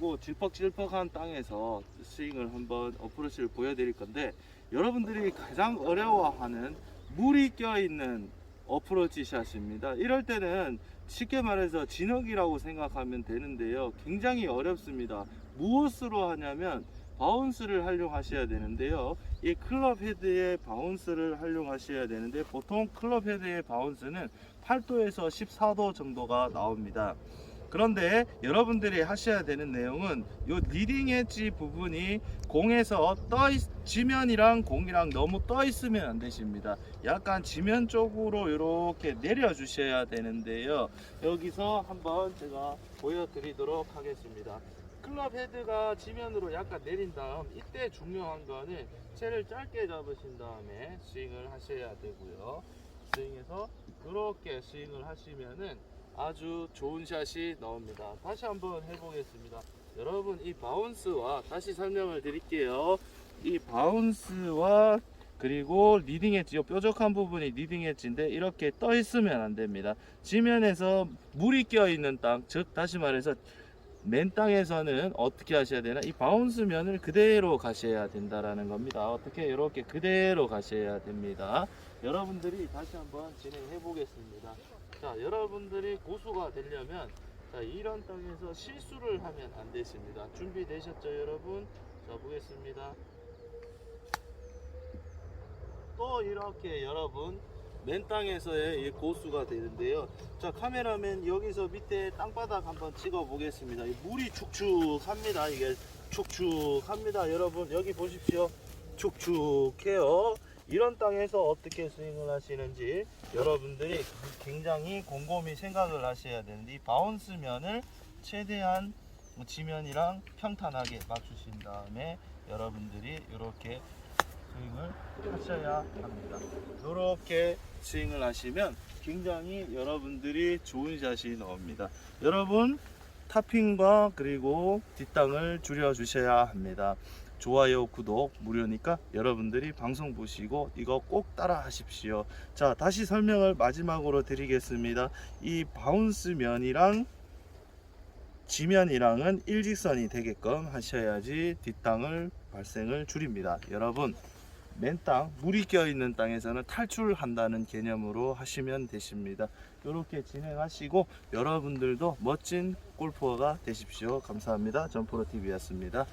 평평한 땅에서 스윙을 한번 어프로치를 보여드릴 건데 여러분들이 가장 어려워하는 물이 껴있는 어프로치 샷입니다. 이럴 때는 쉽게 말해서 진흙이라고 생각하면 되는데요. 굉장히 어렵습니다. 무엇으로 하냐면 바운스를 활용하셔야 되는데요. 이 클럽 헤드의 바운스를 활용하셔야 되는데 보통 클럽 헤드의 바운스는 8도에서 14도 정도가 나옵니다. 그런데 여러분들이 하셔야 되는 내용은 요 리딩 엣지 부분이 공에서 떠 있, 지면이랑 공이랑 너무 떠 있으면 안 되십니다. 약간 지면 쪽으로 이렇게 내려 주셔야 되는데요. 여기서 한번 제가 보여드리도록 하겠습니다. 클럽 헤드가 지면으로 약간 내린 다음 이때 중요한 거는 채를 짧게 잡으신 다음에 스윙을 하셔야 되고요. 스윙해서 이렇게 스윙을 하시면은 아주 좋은 샷이 나옵니다. 다시 한번 해보겠습니다. 여러분 이 바운스와 다시 설명을 드릴게요. 이 바운스와 그리고 리딩 엣지, 요 뾰족한 부분이 리딩 엣지인데 이렇게 떠 있으면 안 됩니다. 지면에서 물이 껴 있는 땅, 즉 다시 말해서 맨 땅에서는 어떻게 하셔야 되나? 이 바운스 면을 그대로 가셔야 된다라는 겁니다. 어떻게 이렇게 그대로 가셔야 됩니다. 여러분들이 다시 한번 진행해 보겠습니다. 자, 여러분들이 고수가 되려면 자, 이런 땅에서 실수를 하면 안 되십니다. 준비되셨죠, 여러분? 자, 보겠습니다. 또 이렇게 여러분 맨 땅에서의 이 고수가 되는데요. 자, 카메라맨 여기서 밑에 땅바닥 한번 찍어 보겠습니다. 이 물이 축축합니다. 이게 축축합니다. 여러분 여기 보십시오. 축축해요. 이런 땅에서 어떻게 스윙을 하시는지 여러분들이 굉장히 곰곰이 생각을 하셔야 되는데 이 바운스 면을 최대한 지면이랑 평탄하게 맞추신 다음에 여러분들이 이렇게 스윙을 하셔야 합니다. 이렇게 스윙을 하시면 굉장히 여러분들이 좋은 샷이 나옵니다. 여러분 타핑과 그리고 뒷땅을 줄여 주셔야 합니다. 좋아요, 구독 무료니까 여러분들이 방송 보시고 이거 꼭 따라 하십시오. 자, 다시 설명을 마지막으로 드리겠습니다. 이 바운스 면이랑 지면이랑은 일직선이 되게끔 하셔야지 뒷땅을 발생을 줄입니다. 여러분, 맨 땅, 물이 껴 있는 땅에서는 탈출한다는 개념으로 하시면 되십니다. 이렇게 진행하시고 여러분들도 멋진 골퍼가 되십시오. 감사합니다. 점프로 TV였습니다.